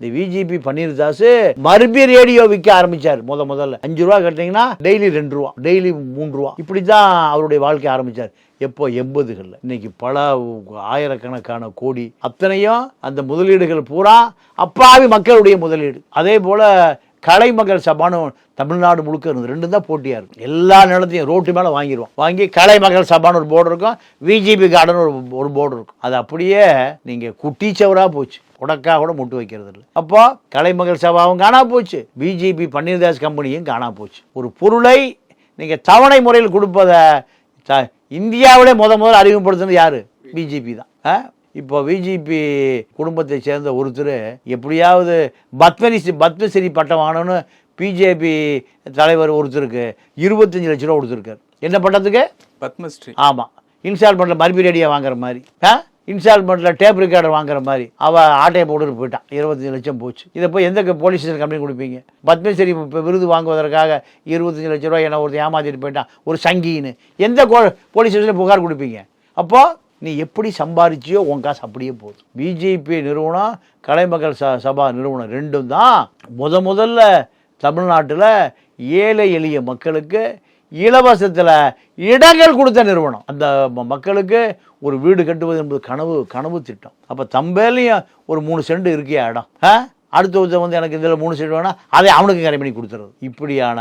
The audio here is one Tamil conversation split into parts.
இந்த விஜிபி பன்னீர்தாஸ் மறுபடியும் ரேடியோ விற்க ஆரம்பிச்சார். முத முதல்ல. அஞ்சு ரூபா கட்டினீங்கன்னா டெய்லி ரெண்டு ரூபா டெய்லி மூணு ரூபா. இப்படி தான் அவருடைய வாழ்க்கை ஆரம்பிச்சார். எப்போ? எண்பதுகளில். இன்னைக்கு பல ஆயிரக்கணக்கான கோடி. அத்தனையும் அந்த முதலீடுகள் பூரா அப்பாவி மக்களுடைய முதலீடு. அதே போல கலைமகள் சபான்னு தமிழ்நாடு முழுக்க இருந்தது. ரெண்டு தான் போட்டியாக இருக்கும் எல்லா நிலத்தையும் ரோட்டு மேலே வாங்கிடுவோம். வாங்கி கலைமகள் சபான்னு ஒரு போர்டு இருக்கும். விஜிபி கார்டன் ஒரு ஒரு போர்டு இருக்கும். அது அப்படியே நீங்கள் குட்டிச்சவராக போச்சு. உடக்கா கூட முட்டு வைக்கிறது இல்லை அப்போ கலைமகள் சபாவும் காணா போச்சு. பிஜேபி பன்னீர்தாஸ் கம்பெனியும் காணா போச்சு. ஒரு பொருளை நீங்கள் தவணை முறையில் கொடுப்பதை த- இந்தியாவிலே முத முதல்ல அறிமுகப்படுத்துனது யாரு? பிஜேபி தான்? இப்போ பிஜேபி குடும்பத்தை சேர்ந்த ஒருத்தர் எப்படியாவது பத்மனிஸ்ரீ பத்மஸ்ரீ பட்டம் வாங்கணும்னு பிஜேபி தலைவர் ஒருத்தருக்கு இருபத்தஞ்சு லட்ச ரூபா கொடுத்துருக்காரு. என்ன பட்டத்துக்கு? பத்மஸ்ரீ. ஆமாம் இன்ஸ்டால்மெண்ட்டில் மறுபடி ரேடியோ வாங்குற மாதிரி. ஆ? இன்ஸ்டால்மெண்ட்டில் டேப் ரெக்கார்டர் வாங்குற மாதிரி. அவள் ஆட்டையை போட்டுட்டு போயிட்டான். இருபத்தஞ்சு லட்சம் போச்சு. இதை போய் எந்த போலீஸ் ஸ்டேஷன் கம்ப்ளைண்ட் கொடுப்பீங்க? பத்மஸ்ரீ இப்போ விருது வாங்குவதற்காக இருபத்தஞ்சு லட்ச ரூபாய் என்ன ஒருத்தர் ஏமாத்திட்டு போயிட்டான். ஒரு சங்கின்னு. எந்த கோ போலீஸ் ஸ்டேஷனில் புகார் கொடுப்பீங்க? அப்போது நீ எப்படி சம்பாரிச்சியோ உன் காசு அப்படியே போகுது பிஜேபி நிறுவனம் கலைமகள் ச சபா நிறுவனம் ரெண்டும் தான். முத முதல்ல தமிழ்நாட்டில் ஏழை எளிய மக்களுக்கு இலவசத்தில் இடங்கள் கொடுத்த நிறுவனம். அந்த மக்களுக்கு ஒரு வீடு கட்டுவது என்பது கனவு கனவு திட்டம். அப்போ தம்பேலையும் ஒரு மூணு சென்ட் இருக்கியா இடம்? அடுத்த ஒருத்தர் வந்து எனக்கு இதில் மூணு சென்ட் வேணா அதை அவனுக்கு கரை பண்ணி கொடுத்துறது இப்படியான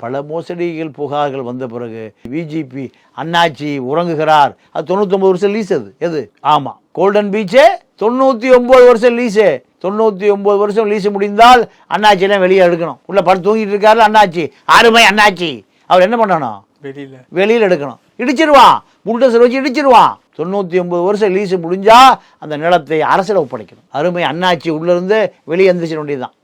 பல மோசடிகள் புகார்கள் வந்த பிறகு விஜிபி அண்ணாச்சி உறங்குகிறார். அது தொண்ணூத்தொம்பது வருஷம் லீஸ் அது. எது? ஆமாம் கோல்டன் பீச்சே தொண்ணூற்றி ஒம்பது வருஷம் லீஸு தொண்ணூற்றி ஒம்பது வருஷம் லீஸ் முடிந்தால் அண்ணாச்சியெல்லாம் வெளியே எடுக்கணும். உள்ள படுத்து தூங்கிட்டு இருக்காரு அண்ணாச்சி. அருமை அண்ணாச்சி. அவர் என்ன பண்ணணும் வெளியில. வெளியில் எடுக்கணும். இடிச்சிருவான் புல்டோசர் வச்சு இடிச்சிருவான் தொண்ணூற்றி ஒன்பது வருஷம் லீஸு முடிஞ்சா அந்த நிலத்தை அரசில் ஒப்படைக்கணும். அருமை அண்ணாச்சி உள்ளேருந்து வெளியே எந்திரிச்சிட வேண்டியதுதான்